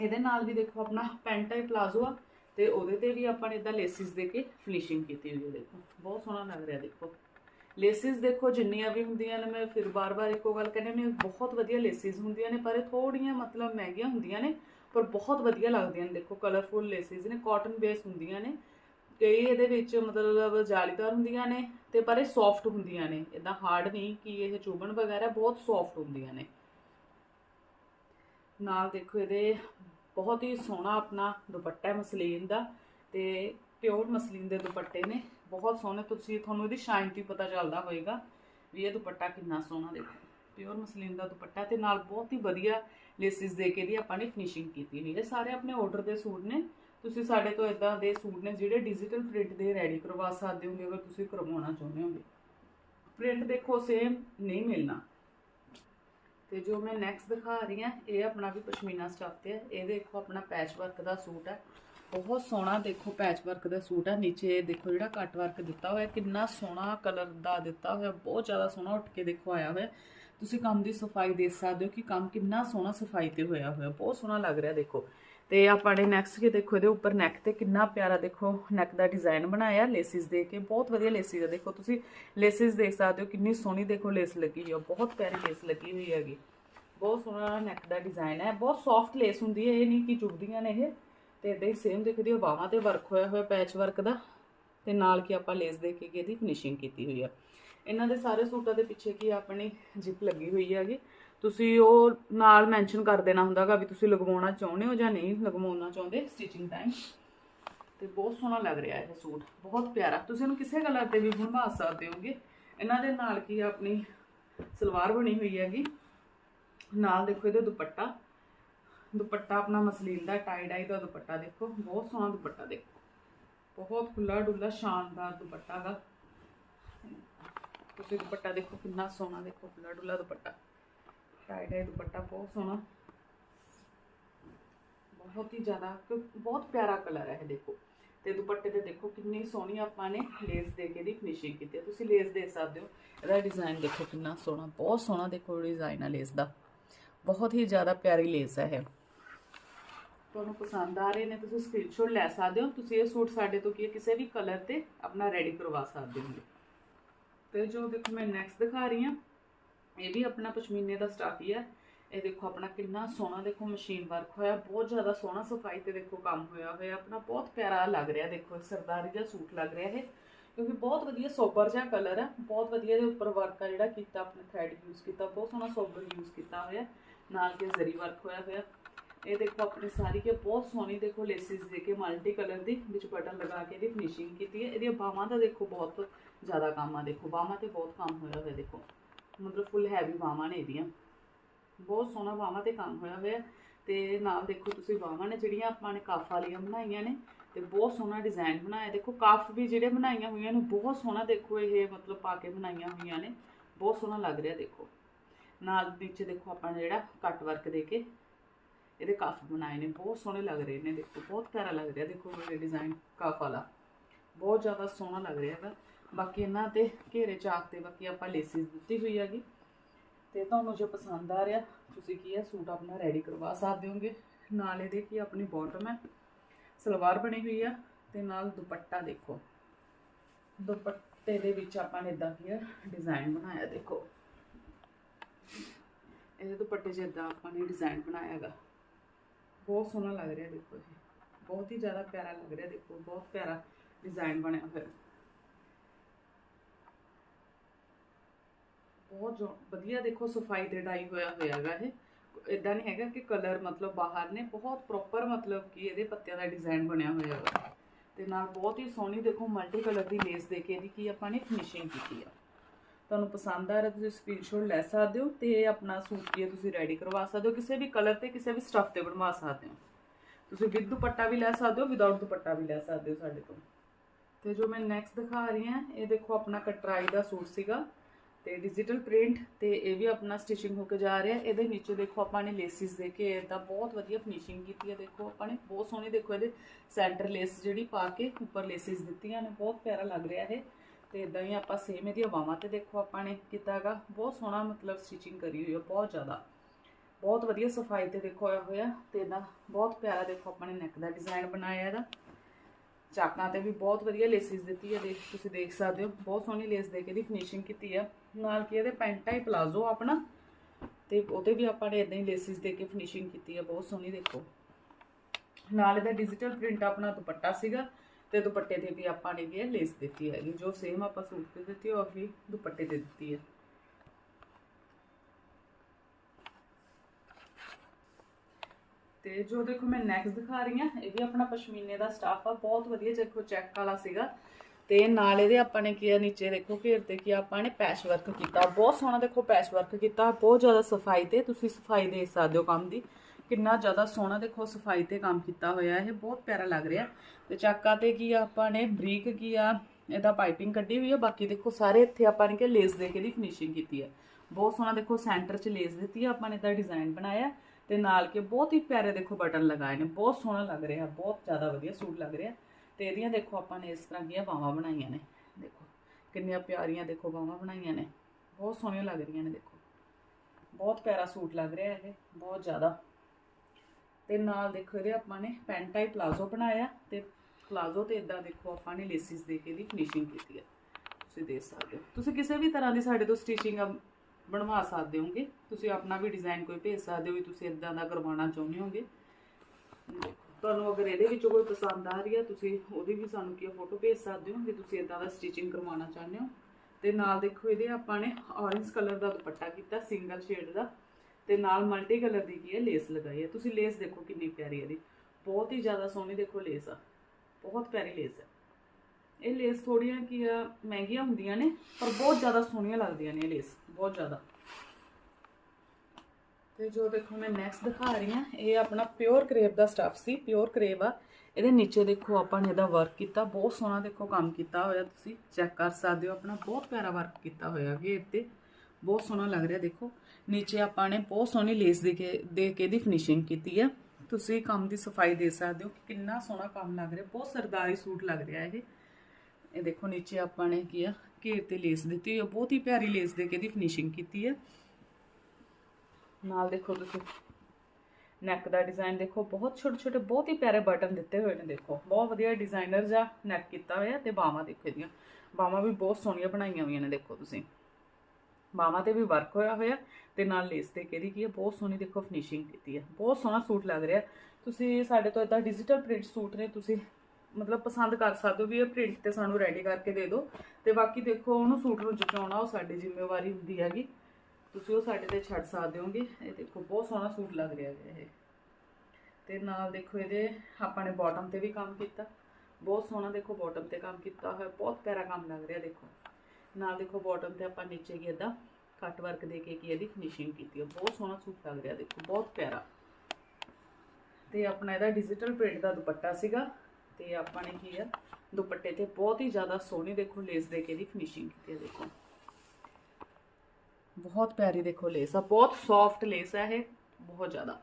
Speaker 1: ਇਹਦੇ ਨਾਲ ਵੀ ਦੇਖੋ ਆਪਣਾ ਪੈਂਟ ਹੈ, ਪਲਾਜ਼ੋ ਆ, ਤੇ ਉਹਦੇ ਤੇ ਵੀ ਆਪਾਂ ਨੇ ਇਦਾਂ ਲੇਸਿਸ ਦੇ ਕੇ ਫਿਨਿਸ਼ਿੰਗ ਕੀਤੀ ਹੋਈ ਹੈ, ਦੇਖੋ। ਬਹੁਤ ਸੋਹਣਾ ਲੱਗ ਰਿਹਾ, ਦੇਖੋ। ਲੇਸਿਸ ਦੇਖੋ ਜਿੰਨੀਆਂ ਵੀ ਹੁੰਦੀਆਂ ਨੇ, ਮੈਂ ਫਿਰ ਬਾਰ-ਬਾਰ ਇੱਕੋ ਗੱਲ ਕਹਿੰਦੀ ਨੇ ਬਹੁਤ ਵਧੀਆ ਲੇਸਿਸ ਹੁੰਦੀਆਂ ਨੇ, ਪਰ ਇਹ ਥੋੜੀਆਂ ਮਤਲਬ ਮਹਿੰਗੀਆਂ ਹੁੰਦੀਆਂ ਨੇ, ਪਰ ਬਹੁਤ ਵਧੀਆ ਲੱਗਦੀਆਂ ਨੇ, ਦੇਖੋ ਕਲਰਫੁਲ ਲੇਸਿਸ ਨੇ ਕਾਟਨ ਬੇਸ ਹੁੰਦੀਆਂ ਨੇ। ਕਈ ਇਹਦੇ ਵਿੱਚ ਮਤਲਬ ਜਾਲੀਦਾਰ ਹੁੰਦੀਆਂ ਨੇ, ਤੇ ਪਰ ਇਹ ਸੌਫਟ ਹੁੰਦੀਆਂ ਨੇ ਇਦਾਂ ਹਾਰਡ ਨਹੀਂ ਕਿ ਇਹ ਚੁਭਣ ਵਗੈਰਾ, ਬਹੁਤ ਸੌਫਟ ਹੁੰਦੀਆਂ ਨੇ। ਨਾਲ ਦੇਖੋ ਇਹਦੇ ਬਹੁਤ ਹੀ ਸੋਹਣਾ ਆਪਣਾ ਦੁਪੱਟਾ ਹੈ ਮਸਲੀਨ ਦਾ ਤੇ ਪਿਓਰ ਮਸਲੀਨ ਦੇ ਦੁਪੱਟੇ ਨੇ। ਬਹੁਤ ਸੋਹਣੇ, ਤੁਸੀਂ ਤੁਹਾਨੂੰ ਇਹਦੀ ਸ਼ਾਈਨ ਤੋਂ ਪਤਾ ਚੱਲਦਾ ਹੋਏਗਾ ਵੀ ਇਹ ਦੁਪੱਟਾ ਕਿੰਨਾ ਸੋਹਣਾ ਦੇਖੋ। ਪਿਓਰ ਮਸਲੀਨ ਦਾ ਦੁਪੱਟਾ ਤੇ ਨਾਲ ਬਹੁਤ ਹੀ ਵਧੀਆ ਲੇਸਿਸ ਦੇ ਕੇ ਦੀ ਆਪਾਂ ਨੇ ਫਿਨਿਸ਼ਿੰਗ ਕੀਤੀ ਹੋਈ ਹੈ। ਸਾਰੇ ਆਪਣੇ ਆਰਡਰ ਦੇ ਸੂਟ ਨੇ। ਤੁਸੀਂ ਸਾਡੇ ਤੋਂ ਇਦਾਂ ਦੇ ਸੂਟ ਨੇ ਜਿਹੜੇ ਡਿਜੀਟਲ ਪ੍ਰਿੰਟ ਦੇ ਰੈਡੀ ਕਰਵਾ ਸਕਦੇ ਹੋਗੇ, ਅਗਰ ਤੁਸੀਂ ਕਰਵਾਉਣਾ ਚਾਹੁੰਦੇ ਹੋਗੇ। ਪ੍ਰਿੰਟ ਦੇਖੋ ਸੇਮ ਨਹੀਂ ਮਿਲਣਾ। ਤੇ ਜੋ ਮੈਂ ਨੈਕਸਟ ਦਿਖਾ ਰਹੀ ਹਾਂ, ਇਹ ਆਪਣਾ ਵੀ ਪਸ਼ਮੀਨਾ ਸਟੱਫ ਤੇ ਹੈ ਇਹ ਦੇਖੋ ਆਪਣਾ ਪੈਚ ਵਰਕ ਦਾ ਸੂਟ ਹੈ ਬਹੁਤ ਸੋਹਣਾ ਦੇਖੋ ਪੈਚ ਵਰਕ ਦਾ ਸੂਟ ਹੈ ਨੀਚੇ ਦੇਖੋ ਜਿਹੜਾ ਕੱਟ ਵਰਕ ਦਿੱਤਾ ਹੋਇਆ, ਕਿੰਨਾ ਸੋਹਣਾ ਕਲਰ ਦਾ ਦਿੱਤਾ ਹੋਇਆ, ਬਹੁਤ ਜ਼ਿਆਦਾ ਸੋਹਣਾ ਉੱਠ ਕੇ ਦੇਖੋ ਆਇਆ ਹੋਇਆ। ਤੁਸੀਂ ਕੰਮ ਦੀ ਸਫ਼ਾਈ ਦੇ ਸਕਦੇ ਹੋ ਕਿ ਕੰਮ ਕਿੰਨਾ ਸੋਹਣਾ ਸਫ਼ਾਈ ਤੇ ਹੋਇਆ ਹੋਇਆ। ਬਹੁਤ ਸੋਹਣਾ ਲੱਗ ਰਿਹਾ ਦੇਖੋ। ਤੇ ਆਪਾਂ ਨੇ ਨੈਕਸਟ ਕੀ ਦੇਖੋ ਇਹਦੇ ਉੱਪਰ ਨੈਕ ਤੇ ਕਿੰਨਾ ਪਿਆਰਾ ਦੇਖੋ ਨੈਕ ਦਾ ਡਿਜ਼ਾਈਨ ਬਣਾਇਆ ਲੇਸਿਸ ਦੇ ਕੇ, ਬਹੁਤ ਵਧੀਆ ਲੇਸਿਸ ਆ। ਦੇਖੋ ਤੁਸੀਂ ਲੇਸਿਸ ਦੇਖ ਸਕਦੇ ਹੋ, ਕਿੰਨੀ ਸੋਹਣੀ ਦੇਖੋ ਲੇਸ ਲੱਗੀ ਹੈ ਬਹੁਤ ਪਿਆਰੀ ਲੇਸ ਲੱਗੀ ਹੋਈ ਹੈਗੀ। ਬਹੁਤ ਸੋਹਣਾ ਨੈਕ ਦਾ ਡਿਜ਼ਾਈਨ ਹੈ ਬਹੁਤ ਸੌਫਟ ਲੇਸ ਹੁੰਦੀ ਹੈ ਇਹ ਨਹੀਂ ਕਿ ਚੁਭਦੀਆਂ ਨੇ ਇਹ। ਤੇ ਇਦਾਂ ਹੀ ਸੇਮ ਦਿਖਦੀ ਹੋ ਬਾਹਾਂ ਤੇ ਵਰਕ ਹੋਇਆ ਹੋਇਆ ਪੈਚ ਵਰਕ ਦਾ। ਤੇ ਨਾਲ ਕੀ ਆਪਾਂ ਲੇਸ ਦੇ ਕੇ ਇਹਦੀ ਫਿਨਿਸ਼ਿੰਗ ਕੀਤੀ ਹੋਈ ਆ। ਇਹਨਾਂ ਦੇ ਸਾਰੇ ਸੂਟਾਂ ਦੇ ਪਿੱਛੇ ਕੀ ਆਪਣੀ ਜਿਪ ਲੱਗੀ ਹੋਈ ਹੈਗੀ। ਤੁਸੀਂ ਉਹ ਨਾਲ ਮੈਂਸ਼ਨ ਕਰ ਦੇਣਾ ਹੁੰਦਾਗਾ ਵੀ ਤੁਸੀਂ ਲਗਵਾਉਣਾ ਚਾਹੁੰਦੇ ਹੋ ਜਾਂ ਨਹੀਂ ਲਗਵਾਉਣਾ ਚਾਹੁੰਦੇ ਸਟਿਚਿੰਗ ਟਾਈਮ ਤੇ ਬਹੁਤ ਸੋਹਣਾ ਲੱਗ ਰਿਹਾ ਇਹ ਸੂਟ, ਬਹੁਤ ਪਿਆਰਾ। ਤੁਸੀਂ ਇਹਨੂੰ ਕਿਸੇ ਕਲਰ ਤੇ ਵੀ ਬਣਵਾ ਸਕਦੇ ਹੋਗੇ। ਇਹਨਾਂ ਦੇ ਨਾਲ ਕੀ ਆ, ਆਪਣੀ ਸਲਵਾਰ ਬਣੀ ਹੋਈ ਹੈਗੀ। ਨਾਲ ਦੇਖੋ ਇਹਦਾ ਦੁਪੱਟਾ। ਦੁਪੱਟਾ ਆਪਣਾ ਮਸਲੀਨ ਦਾ ਟਾਈ ਡਾਈ ਦਾ ਦੁਪੱਟਾ ਦੇਖੋ। ਬਹੁਤ ਸੋਹਣਾ ਦੁਪੱਟਾ ਦੇਖੋ। ਬਹੁਤ ਖੁੱਲਾ ਡੁੱਲਾ ਸ਼ਾਨਦਾਰ ਦੁਪੱਟਾ ਦਾ ਤੁਸੀਂ ਦੁਪੱਟਾ ਦੇਖੋ ਕਿੰਨਾ ਸੋਹਣਾ ਦੇਖੋ ਖੁੱਲਾ ਡੁੱਲਾ ਦੁਪੱਟਾ। ਟਾਈ ਡਾਈ ਦੁਪੱਟਾ ਬਹੁਤ ਸੋਹਣਾ ਬਹੁਤ ਹੀ ਜ਼ਿਆਦਾ ਕਿਉਂ- ਬਹੁਤ ਪਿਆਰਾ ਕਲਰ ਹੈ ਇਹ ਦੇਖੋ ਤੇ ਦੁਪੱਟੇ ਤੇ ਦੇਖੋ ਕਿੰਨੀ ਸੋਹਣੀ ਆਪਾਂ ਨੇ ਲੇਸ ਦੇ ਕੇ ਇਹਦੀ ਫਿਨਿਸ਼ਿੰਗ ਕੀਤੀ ਹੈ ਤੁਸੀਂ ਲੇਸ ਦੇਖ ਸਕਦੇ ਹੋ ਇਹਦਾ ਡਿਜ਼ਾਈਨ ਦੇਖੋ ਕਿੰਨਾ ਸੋਹਣਾ ਬਹੁਤ ਸੋਹਣਾ ਦੇਖੋ ਡਿਜ਼ਾਈਨ ਹੈ ਲੇਸ ਦਾ ਬਹੁਤ ਹੀ ਜ਼ਿਆਦਾ ਪਿਆਰੀ ਲੇਸ ਹੈ ਇਹ ਤੁਹਾਨੂੰ ਪਸੰਦ ਆ ਰਹੇ ਨੇ ਤੁਸੀਂ ਸਕਰੀਨਸ਼ਾਟ ਲੈ ਸਕਦੇ ਹੋ ਤੁਸੀਂ ਇਹ ਸੂਟ ਸਾਡੇ ਤੋਂ ਕੀ ਹੈ, ਕਿਸੇ ਵੀ ਕਲਰ ਤੇ ਆਪਣਾ ਰੈਡੀ ਕਰਵਾ ਸਕਦੇ ਹੋ ਤੇ ਜੋ ਦੇਖੋ ਮੈਂ ਨੈਕਸਟ ਦਿਖਾ ਰਹੀ ਹਾਂ ਇਹ ਵੀ ਆਪਣਾ ਪਸ਼ਮੀਨੇ ਦਾ ਸਟਾਫ ਹੀ ਹੈ। ਇਹ ਦੇਖੋ ਆਪਣਾ ਕਿੰਨਾ ਸੋਹਣਾ ਦੇਖੋ ਮਸ਼ੀਨ ਵਰਕ ਹੋਇਆ, ਬਹੁਤ ਜ਼ਿਆਦਾ ਸੋਹਣਾ ਸਫ਼ਾਈ ਤੇ ਦੇਖੋ ਕੰਮ ਹੋਇਆ ਹੋਇਆ, ਆਪਣਾ ਬਹੁਤ ਪਿਆਰਾ ਲੱਗ ਰਿਹਾ ਦੇਖੋ ਸਰਦਾਰੀ ਜਿਹਾ ਸੂਟ ਲੱਗ ਰਿਹਾ ਇਹ, ਕਿਉਂਕਿ ਬਹੁਤ ਵਧੀਆ ਸੋਬਰ ਜਿਹਾ ਕਲਰ ਹੈ, ਬਹੁਤ ਵਧੀਆ ਦੇ ਉੱਪਰ ਵਰਕ ਆ ਜਿਹੜਾ ਕੀਤਾ, ਆਪਣੇ ਥ੍ਰੈਡ ਯੂਜ਼ ਕੀਤਾ, ਬਹੁਤ ਸੋਹਣਾ ਸੋਬਰ ਯੂਜ਼ ਕੀਤਾ ਹੋਇਆ, ਨਾਲ ਕੇ ਜ਼ਰੀ ਵਰਕ ਹੋਇਆ ਹੋਇਆ। ਇਹ ਦੇਖੋ ਆਪਣੀ ਸਾਰੀ ਕੇ ਬਹੁਤ ਸੋਹਣੀ ਦੇਖੋ ਲੇਸਿਸ ਦੇ ਕੇ ਮਲਟੀ ਕਲਰ ਦੀ, ਵਿੱਚ ਬਟਨ ਲਗਾ ਕੇ ਇਹਦੀ ਫਿਨਿਸ਼ਿੰਗ ਕੀਤੀ ਹੈ, ਇਹਦੀਆਂ ਬਾਹਾਂ ਦਾ ਦੇਖੋ ਬਹੁਤ ਜ਼ਿਆਦਾ ਕੰਮ ਆ ਦੇਖੋ, ਬਾਹਾਂ ਤੇ ਬਹੁਤ ਕੰਮ ਹੋਇਆ ਹੋਇਆ ਦੇਖੋ। ਮਤਲਬ ਫੁੱਲ ਹੈਵੀ ਬਾਹਾਂ ਨੇ ਇਹਦੀਆਂ। ਬਹੁਤ ਸੋਹਣਾ ਬਾਹਾਂ ਤੇ ਕੰਮ ਹੋਇਆ ਹੋਇਆ। ਤੇ ਨਾਲ ਦੇਖੋ ਤੁਸੀਂ ਬਾਹਾਂ ਨੇ ਜਿਹੜੀਆਂ ਆਪਾਂ ਨੇ ਕਾਫ ਵਾਲੀਆਂ ਬਣਾਈਆਂ ਨੇ ਤੇ ਬਹੁਤ ਸੋਹਣਾ ਡਿਜ਼ਾਈਨ ਬਣਾਇਆ। ਦੇਖੋ ਕਾਫ ਵੀ ਜਿਹੜੇ ਬਣਾਈਆਂ ਹੋਈਆਂ ਨੇ, ਬਹੁਤ ਸੋਹਣਾ ਦੇਖੋ ਇਹ ਮਤਲਬ ਪਾ ਕੇ ਬਣਾਈਆਂ ਹੋਈਆਂ ਨੇ। ਬਹੁਤ ਸੋਹਣਾ ਲੱਗ ਰਿਹਾ ਦੇਖੋ। ਨਾਲ ਨੀਚੇ ਦੇਖੋ ਆਪਾਂ ਜਿਹੜਾ ਕੱਟ ਵਰਕ ਦੇ ਕੇ ਇਹਦੇ ਕਾਫ ਬਣਾਏ ਨੇ। ਬਹੁਤ ਸੋਹਣੇ ਲੱਗ ਰਹੇ ਨੇ ਦੇਖੋ। ਬਹੁਤ ਪਿਆਰਾ ਲੱਗ ਰਿਹਾ ਦੇਖੋ ਇਹ ਡਿਜ਼ਾਈਨ ਕਾਫ ਵਾਲਾ। ਬਹੁਤ ਜ਼ਿਆਦਾ ਸੋਹਣਾ ਲੱਗ ਰਿਹਾ ਹੈਗਾ ਬਾਕੀ ਇਹਨਾਂ ਤੇ ਘੇਰੇ ਚਾਕ ਤੇ ਬਾਕੀ ਆਪਾਂ ਲੇਸਿਸ ਦਿੱਤੀ ਹੋਈ ਹੈਗੀ। ਤੇ ਤੁਹਾਨੂੰ ਜੇ ਪਸੰਦ ਆ ਰਿਹਾ, ਤੁਸੀਂ ਕੀ ਹੈ ਸੂਟ ਆਪਣਾ ਰੈਡੀ ਕਰਵਾ ਸਕਦੇ ਹੋਗੇ? ਨਾਲ ਇਹਦੇ ਕੀ ਆਪਣੀ ਬਾਟਮ ਹੈ, ਸਲਵਾਰ ਬਣੀ ਹੋਈ ਆ ਤੇ ਨਾਲ ਦੁਪੱਟਾ ਦੇਖੋ। ਦੁਪੱਟੇ ਦੇ ਵਿੱਚ ਆਪਾਂ ਨੇ ਇਦਾਂ ਕੀ ਹੈ ਡਿਜ਼ਾਈਨ ਬਣਾਇਆ ਦੇਖੋ। ਇਹਦੇ ਦੁਪੱਟੇ 'ਚ ਇਦਾਂ ਆਪਾਂ ਨੇ ਡਿਜ਼ਾਈਨ ਬਣਾਇਆ ਹੈਗਾ। ਬਹੁਤ ਸੋਹਣਾ ਲੱਗ ਰਿਹਾ ਦੇਖੋ ਇਹ। ਬਹੁਤ ਹੀ ਜ਼ਿਆਦਾ ਪਿਆਰਾ ਲੱਗ ਰਿਹਾ ਦੇਖੋ, ਬਹੁਤ ਪਿਆਰਾ ਡਿਜ਼ਾਈਨ ਬਣਿਆ ਹੋਇਆ। ਬਹੁਤ ਜੋ, ਵਧੀਆ ਦੇਖੋ ਸਫ਼ਾਈ ਤੇ ਡਾਈ ਹੋਇਆ ਹੋਇਆ ਹੈਗਾ ਇਹ। ਇਦਾਂ ਨਹੀਂ ਹੈਗਾ ਕਿ ਕਲਰ ਮਤਲਬ ਬਾਹਰ ਨੇ, ਬਹੁਤ ਪ੍ਰੋਪਰ ਮਤਲਬ ਕਿ ਇਹਦੇ ਪੱਤਿਆਂ ਦਾ ਡਿਜ਼ਾਈਨ ਬਣਿਆ ਹੋਇਆ ਹੈਗਾ ਤੇ ਨਾਲ ਬਹੁਤ ਹੀ ਸੋਹਣੀ ਦੇਖੋ ਮਲਟੀ ਕਲਰ ਦੀ ਲੇਸ ਦੇ ਕੇ ਇਹਦੀ ਕੀ ਆਪਾਂ ਨੇ ਫਿਨਿਸ਼ਿੰਗ ਕੀਤੀ ਆ। ਤੁਹਾਨੂੰ ਪਸੰਦ ਆ ਰਿਹਾ ਤੁਸੀਂ ਸਕਰੀਨਸ਼ਾਟ ਲੈ ਸਕਦੇ ਹੋ ਤੇ ਆਪਣਾ ਸੂਟ ਕੀ ਤੁਸੀਂ ਰੈਡੀ ਕਰਵਾ ਸਕਦੇ ਹੋ। ਕਿਸੇ ਵੀ ਕਲਰ ਤੇ ਕਿਸੇ ਵੀ ਸਟਫ ਤੇ ਬਣਵਾ ਸਕਦੇ ਹੋ। ਤੁਸੀਂ ਵਿਦ ਦੁਪੱਟਾ ਵੀ ਲੈ ਸਕਦੇ ਹੋ ਵਿਦਆਊਟ ਦੁਪੱਟਾ ਵੀ ਲੈ ਸਕਦੇ ਹੋ ਸਾਡੇ ਤੋਂ ਤੇ ਜੋ ਮੈਂ ਨੈਕਸਟ ਦਿਖਾ ਰਹੀ ਹਾਂ, ਇਹ ਦੇਖੋ ਆਪਣਾ ਕਟਰਾਈ ਦਾ ਸੂਟ ਸੀਗਾ। ਤੇ ਡਿਜੀਟਲ ਪ੍ਰਿੰਟ ਤੇ ਇਹ ਵੀ ਆਪਣਾ ਸਟਿਚਿੰਗ ਹੋ ਕੇ ਜਾ ਰਿਹਾ। ਇਹਦੇ ਨੀਚੇ ਦੇਖੋ ਆਪਾਂ ਨੇ ਲੇਸਿਸ ਦੇ ਕੇ ਇਹਦਾ ਬਹੁਤ ਵਧੀਆ ਫਿਨਿਸ਼ਿੰਗ ਕੀਤੀ ਹੈ ਦੇਖੋ। ਆਪਾਂ ਨੇ ਬਹੁਤ ਸੋਹਣੀ ਦੇਖੋ ਇਹਦੇ ਸੈਂਟਰ ਲੇਸ ਜਿਹੜੀ ਪਾ ਕੇ ਉੱਪਰ ਲੇਸਿਸ ਦਿੱਤੀਆਂ ਨੇ, ਬਹੁਤ ਪਿਆਰਾ ਲੱਗ ਰਿਹਾ ਇਹ। ਤੇ ਇਦਾਂ ਹੀ ਆਪਾਂ ਸੇਮ ਇਹਦੀਆਂ ਬਾਹਾਂ ਤੇ ਦੇਖੋ ਆਪਾਂ ਨੇ ਕੀਤਾ ਹੈਗਾ। ਬਹੁਤ ਸੋਹਣਾ ਮਤਲਬ ਸਟਿਚਿੰਗ ਕਰੀ ਹੋਈ ਹੈ ਬਹੁਤ ਜ਼ਿਆਦਾ। ਬਹੁਤ ਵਧੀਆ ਸਫ਼ਾਈ ਤੇ ਦੇਖੋ ਹੋਇਆ ਹੋਇਆ। ਤੇ ਇਹਦਾ ਬਹੁਤ ਪਿਆਰਾ ਦੇਖੋ ਆਪਾਂ ਨੇ ਨੈਕ ਦਾ ਡਿਜ਼ਾਈਨ ਬਣਾਇਆ ਇਹਦਾ। ਚਾਕਾਂ ਤੇ ਵੀ ਬਹੁਤ ਵਧੀਆ ਲੇਸਿਸ ਦਿੱਤੀ ਹੈ, ਦੇਖ ਤੁਸੀਂ ਦੇਖ ਸਕਦੇ ਹੋ, ਬਹੁਤ ਸੋਹਣੀ ਲੇਸ ਦੇ ਕੇ ਇਹਦੀ ਫਿਨਿਸ਼ਿੰਗ ਕੀਤੀ ਹੈ। ਨਾਲ ਕੀ ਇਹਦੇ ਪੈਂਟਾ ਹੀ ਪਲਾਜ਼ੋ ਆਪਣਾ, ਤੇ ਉਹਦੇ ਵੀ ਆਪਾਂ ਨੇ ਇਦਾਂ ਹੀ ਲੇਸਿਸ ਦੇ ਕੇ ਫਿਨਿਸ਼ਿੰਗ ਕੀਤੀ ਹੈ, ਬਹੁਤ ਸੋਹਣੀ ਦੇਖੋ। ਨਾਲ ਇਹਦਾ ਡਿਜੀਟਲ ਪ੍ਰਿੰਟ ਆਪਣਾ ਦੁਪੱਟਾ ਸੀਗਾ, ਤੇ ਦੁਪੱਟੇ ਤੇ ਵੀ ਆਪਾਂ ਨੇ ਇਹ ਲੇਸ ਦਿੱਤੀ ਹੈਗੀ, ਜੋ ਸੇਮ ਆਪਾਂ ਸੂਟ ਤੇ ਦਿੱਤੀ ਉਹ ਵੀ ਦੁਪੱਟੇ ਤੇ ਦਿੱਤੀ ਹੈ। ਤੇ ਜੋ ਦੇਖੋ ਮੈਂ ਨੈਕਸਟ ਦਿਖਾ ਰਹੀ ਹਾਂ, ਇਹ ਵੀ ਆਪਣਾ ਪਸ਼ਮੀਨੇ ਦਾ ਸਟਾਫ ਆ, ਬਹੁਤ ਵਧੀਆ ਦੇਖੋ ਚੈੱਕ ਵਾਲਾ ਸੀਗਾ। ਤੇ ਨਾਲ ਇਹਦੇ ਆਪਾਂ ਨੇ ਕੀ ਆ, ਨੀਚੇ ਦੇਖੋ ਘੇਰ ਤੇ ਕੀ ਆਪਾਂ ਨੇ ਪੈਚ ਵਰਕ ਕੀਤਾ। ਬਹੁਤ ਸੋਹਣਾ ਦੇਖੋ ਪੈਚ ਵਰਕ ਕੀਤਾ, ਬਹੁਤ ਜ਼ਿਆਦਾ ਸਫ਼ਾਈ ਤੇ ਤੁਸੀਂ ਸਫ਼ਾਈ ਦੇਖ ਸਕਦੇ ਹੋ ਕੰਮ ਦੀ। ਕਿੰਨਾ ਜ਼ਿਆਦਾ ਸੋਹਣਾ ਦੇਖੋ ਸਫ਼ਾਈ ਤੇ ਕੰਮ ਕੀਤਾ ਹੋਇਆ, ਇਹ ਬਹੁਤ ਪਿਆਰਾ ਲੱਗ ਰਿਹਾ। ਤੇ ਚਾਕਾ ਤੇ ਕੀ ਆਪਾਂ ਨੇ ਬਰੀਕ ਕੀ ਆ, ਇਹਦਾ ਪਾਈਪਿੰਗ ਕੱਢੀ ਹੋਈ ਆ, ਬਾਕੀ ਦੇਖੋ ਸਾਰੇ ਇੱਥੇ ਆਪਾਂ ਨੇ ਕਿ ਲੇਸ ਦੇ ਕੇ ਦੀ ਫਿਨਿਸ਼ਿੰਗ ਕੀਤੀ ਹੈ ਬਹੁਤ ਸੋਹਣਾ ਦੇਖੋ ਸੈਂਟਰ 'ਚ ਲੇਸ ਦਿੱਤੀ ਆ, ਆਪਾਂ ਨੇ ਇਹਦਾ ਡਿਜ਼ਾਈਨ ਬਣਾਇਆ। ਤੇ ਨਾਲ ਕੇ ਬਹੁਤ ਹੀ ਪਿਆਰੇ ਦੇਖੋ ਬਟਨ ਲਗਾਏ ਨੇ, ਬਹੁਤ ਸੋਹਣਾ ਲੱਗ ਰਿਹਾ, ਬਹੁਤ ਜ਼ਿਆਦਾ ਵਧੀਆ ਸੂਟ ਲੱਗ ਰਿਹਾ। ਤੇ ਇਹਦੀਆਂ ਦੇਖੋ ਆਪਾਂ ਨੇ ਇਸ ਤਰ੍ਹਾਂ ਦੀਆਂ ਬਾਹਾਂ ਬਣਾਈਆਂ ਨੇ, ਦੇਖੋ। ਕਿੰਨੀਆਂ ਪਿਆਰੀਆਂ ਦੇਖੋ ਬਾਹਾਂ ਬਣਾਈਆਂ ਨੇ, ਬਹੁਤ ਸੋਹਣੀਆਂ ਲੱਗ ਰਹੀਆਂ ਨੇ ਦੇਖੋ। ਬਹੁਤ ਪਿਆਰਾ ਸੂਟ ਲੱਗ ਰਿਹਾ ਇਹ, ਬਹੁਤ ਜ਼ਿਆਦਾ। ਤੇ ਨਾਲ ਦੇਖੋ ਇਹਦੇ ਆਪਾਂ ਨੇ ਪੈਂਟ ਟਾਈ ਪਲਾਜ਼ੋ ਬਣਾਇਆ ਤੇ ਪਲਾਜ਼ੋ ਤੇ ਇਦਾਂ ਦੇਖੋ ਆਪਾਂ ਨੇ ਲੇਸਿਸ ਦੇ ਕੇ ਇਹਦੀ ਫਿਨਿਸ਼ਿੰਗ ਕੀਤੀ ਹੈ। ਤੁਸੀਂ ਦੇਖ ਸਕਦੇ ਹੋ। ਤੁਸੀਂ ਕਿਸੇ ਵੀ ਤਰ੍ਹਾਂ ਦੀ ਸਾਡੇ ਤੋਂ ਸਟਿਚਿੰਗ ਬਣਵਾ ਸਕਦੇ ਹੋਗੇ। ਤੁਸੀਂ ਆਪਣਾ ਵੀ ਡਿਜ਼ਾਈਨ ਕੋਈ ਭੇਜ ਸਕਦੇ ਹੋ ਵੀ ਤੁਸੀਂ ਇਦਾਂ ਦਾ ਕਰਵਾਉਣਾ ਚਾਹੁੰਦੇ ਹੋਗੇ। ਤੁਹਾਨੂੰ ਅਗਰ ਇਹਦੇ ਵਿੱਚੋਂ ਕੋਈ ਪਸੰਦ ਆ ਰਹੀ ਹੈ ਤੁਸੀਂ ਉਹਦੀ ਵੀ ਸਾਨੂੰ ਕੀ ਫੋਟੋ ਭੇਜ ਸਕਦੇ ਹੋ ਕਿ ਤੁਸੀਂ ਇਦਾਂ ਦਾ ਸਟਿਚਿੰਗ ਕਰਵਾਉਣਾ ਚਾਹੁੰਦੇ ਹੋ। ਤੇ ਨਾਲ ਦੇਖੋ, ਇਹਦੇ ਆਪਾਂ ਨੇ ਔਰੇਂਜ ਕਲਰ ਦਾ ਦੁਪੱਟਾ ਕੀਤਾ ਸਿੰਗਲ ਸ਼ੇਡ ਦਾ। ਤੇ ਨਾਲ ਮਲਟੀ ਕਲਰ ਦੀ ਕੀ ਹੈ ਲੇਸ ਲਗਾਈ ਹੈ ਤੁਸੀਂ ਲੇਸ ਦੇਖੋ ਕਿੰਨੀ ਪਿਆਰੀ ਹੈ ਇਹਦੀ। ਬਹੁਤ ਹੀ ਜ਼ਿਆਦਾ ਸੋਹਣੀ ਦੇਖੋ ਲੇਸ ਆ। ਬਹੁਤ ਪਿਆਰੀ ਲੇਸ ਹੈ ਇਹ ਲੇਸ ਥੋੜੀਆਂ ਕੀ ਆ ਮਹਿੰਗੀਆਂ ਹੁੰਦੀਆਂ ਨੇ, ਪਰ ਬਹੁਤ ਜ਼ਿਆਦਾ ਸੋਹਣੀਆਂ ਲੱਗਦੀਆਂ ਨੇ ਇਹ ਲੇਸ ਬਹੁਤ ਜ਼ਿਆਦਾ। ਤੇ ਜੋ ਦੇਖੋ ਮੈਂ ਨੈਕਸਟ ਦਿਖਾ ਰਹੀ ਹਾਂ, ਇਹ ਆਪਣਾ ਪਿਓਰ ਕਰੇਵ ਦਾ ਸਟਫ ਸੀ ਪਿਓਰ ਕਰੇਵ ਆ। ਇਹਦੇ ਨੀਚੇ ਦੇਖੋ ਆਪਾਂ ਨੇ ਇਹਦਾ ਵਰਕ ਕੀਤਾ, ਬਹੁਤ ਸੋਹਣਾ ਦੇਖੋ ਕੰਮ ਕੀਤਾ ਹੋਇਆ ਤੁਸੀਂ ਚੈੱਕ ਕਰ ਸਕਦੇ ਹੋ ਆਪਣਾ, ਬਹੁਤ ਪਿਆਰਾ ਵਰਕ ਕੀਤਾ ਹੋਇਆ ਘੇਰ ਤੇ। ਬਹੁਤ ਸੋਹਣਾ ਲੱਗ ਰਿਹਾ ਦੇਖੋ। ਨੀਚੇ ਆਪਾਂ ਨੇ ਬਹੁਤ ਸੋਹਣੀ ਲੇਸ ਦੇ ਕੇ ਦੇ ਕੇ ਦੀ ਫਿਨਿਸ਼ਿੰਗ ਕੀਤੀ ਆ। ਤੁਸੀਂ ਕੰਮ ਦੀ ਸਫ਼ਾਈ ਦੇ ਸਕਦੇ ਹੋ ਕਿ ਕਿੰਨਾ ਸੋਹਣਾ ਕੰਮ ਲੱਗ ਰਿਹਾ, ਬਹੁਤ ਸਰਦਾਰੀ ਸੂਟ ਲੱਗ ਰਿਹਾ ਇਹ। ਇਹ ਦੇਖੋ ਨੀਚੇ ਆਪਾਂ ਨੇ ਕੀ ਆ, ਘੇਰ ਤੇ ਲੇਸ ਦਿੱਤੀ ਹੋਈ ਆ, ਬਹੁਤ ਹੀ ਪਿਆਰੀ ਲੇਸ ਦੇ ਕੇ ਦੀ ਫਿਨਿਸ਼ਿੰਗ ਕੀਤੀ ਹੈ ਨਾਲ ਦੇਖੋ ਤੁਸੀਂ ਨੈਕ ਦਾ ਡਿਜ਼ਾਈਨ ਦੇਖੋ, ਬਹੁਤ ਛੋਟੇ ਛੋਟੇ, ਬਹੁਤ ਹੀ ਪਿਆਰੇ ਬਟਨ ਦਿੱਤੇ ਹੋਏ ਨੇ ਦੇਖੋ। ਬਹੁਤ ਵਧੀਆ ਡਿਜ਼ਾਈਨਰ ਜਾਂ ਨੈਕ ਕੀਤਾ ਹੋਇਆ ਤੇ ਬਾਹਾਂ ਦੇਖੋ ਇਹਦੀਆਂ। ਬਾਹਾਂ ਵੀ ਬਹੁਤ ਸੋਹਣੀਆਂ ਬਣਾਈਆਂ ਹੋਈਆਂ ਨੇ ਦੇਖੋ ਤੁਸੀਂ। ਬਾਹਾਂ ਤੇ ਵੀ ਵਰਕ ਹੋਇਆ ਹੋਇਆ ਤੇ ਨਾਲ ਲੇਸ ਤੇ ਕਿਹਦੀ ਕੀ ਹੈ ਬਹੁਤ ਸੋਹਣੀ ਦੇਖੋ ਫਿਨਿਸ਼ਿੰਗ ਕੀਤੀ ਹੈ ਬਹੁਤ ਸੋਹਣਾ ਸੂਟ ਲੱਗ ਰਿਹਾ। ਤੁਸੀਂ ਸਾਡੇ ਤੋਂ ਇਦਾਂ ਡਿਜੀਟਲ ਪ੍ਰਿੰਟ ਸੂਟ ਨੇ, ਤੁਸੀਂ ਮਤਲਬ ਪਸੰਦ ਕਰ ਸਕਦੇ ਹੋ ਵੀ ਇਹ ਪ੍ਰਿੰਟ ਤੇ ਸਾਨੂੰ ਰੈਡੀ ਕਰਕੇ ਦੇ ਦਿਓ। ਤੇ ਬਾਕੀ ਦੇਖੋ, ਉਹਨੂੰ ਸੂਟ ਨੂੰ ਜਚਾਉਣਾ, ਉਹ ਸਾਡੀ ਜ਼ਿੰਮੇਵਾਰੀ ਹੁੰਦੀ ਹੈਗੀ। ਤੁਸੀਂ ਉਹ ਸਾਡੇ ਤੇ ਛੱਡ ਸਕਦੇ ਹੋਗੇ। ਇਹ ਦੇਖੋ, ਬਹੁਤ ਸੋਹਣਾ ਸੂਟ ਲੱਗ ਰਿਹਾ ਹੈ ਇਹ। ਤੇ ਨਾਲ ਦੇਖੋ ਇਹਦੇ, ਆਪਾਂ ਨੇ ਬਾਟਮ ਤੇ ਵੀ ਕੰਮ ਕੀਤਾ। ਬਹੁਤ ਸੋਹਣਾ ਦੇਖੋ ਬਾਟਮ ਤੇ ਕੰਮ ਕੀਤਾ ਹੋਇਆ। ਬਹੁਤ ਪਿਆਰਾ ਕੰਮ ਲੱਗ ਰਿਹਾ ਦੇਖੋ। ਨਾਲ ਦੇਖੋ ਬਾਟਮ ਤੇ ਆਪਾਂ ਨੀਚੇ ਕੀ ਇਹਦਾ ਕੱਟ ਵਰਕ ਦੇ ਕੇ ਕੀ ਇਹਦੀ ਫਿਨਿਸ਼ਿੰਗ ਕੀਤੀ ਹੈ। ਬਹੁਤ ਸੋਹਣਾ ਸੂਟ ਲੱਗ ਰਿਹਾ ਦੇਖੋ, ਬਹੁਤ ਪਿਆਰਾ। ਤੇ ਆਪਣਾ ਇਹਦਾ ਡਿਜੀਟਲ ਪ੍ਰਿੰਟ ਦਾ ਦੁਪੱਟਾ ਸੀਗਾ। ਤੇ ਆਪਾਂ ਨੇ ਕੀ ਆ, ਦੁਪੱਟੇ ਤੇ ਬਹੁਤ ਹੀ ਜ਼ਿਆਦਾ ਸੋਹਣੀ ਦੇਖੋ ਲੇਸ ਦੇ ਕੇ ਇਹਦੀ ਫਿਨਿਸ਼ਿੰਗ ਕੀਤੀ ਹੈ ਦੇਖੋ। ਬਹੁਤ ਪਿਆਰੀ ਦੇਖੋ ਲੇਸ ਆ, ਬਹੁਤ ਸੌਫਟ ਲੇਸ ਹੈ ਇਹ, ਬਹੁਤ ਜ਼ਿਆਦਾ।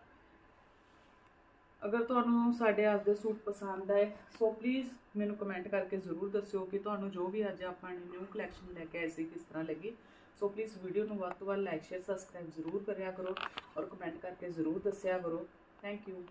Speaker 1: ਅਗਰ ਤੁਹਾਨੂੰ ਸਾਡੇ ਅੱਜ ਦੇ ਸੂਟ ਪਸੰਦ ਆਏ ਸੋ ਪਲੀਜ਼ ਮੈਨੂੰ ਕਮੈਂਟ ਕਰਕੇ ਜ਼ਰੂਰ ਦੱਸਿਓ ਕਿ ਤੁਹਾਨੂੰ ਜੋ ਵੀ ਅੱਜ ਆਪਾਂ ਨੇ ਨਿਊ ਕਲੈਕਸ਼ਨ ਲੈ ਕੇ ਆਏ ਸੀ ਕਿਸ ਤਰ੍ਹਾਂ ਲੱਗੀ। ਸੋ ਪਲੀਜ਼ ਵੀਡੀਓ ਨੂੰ ਵੱਧ ਤੋਂ ਵੱਧ ਲਾਈਕ ਸ਼ੇਅਰ ਸਬਸਕ੍ਰਾਈਬ ਜ਼ਰੂਰ ਕਰਿਆ ਕਰੋ ਔਰ ਕਮੈਂਟ ਕਰਕੇ ਜ਼ਰੂਰ ਦੱਸਿਆ ਕਰੋ। Thank you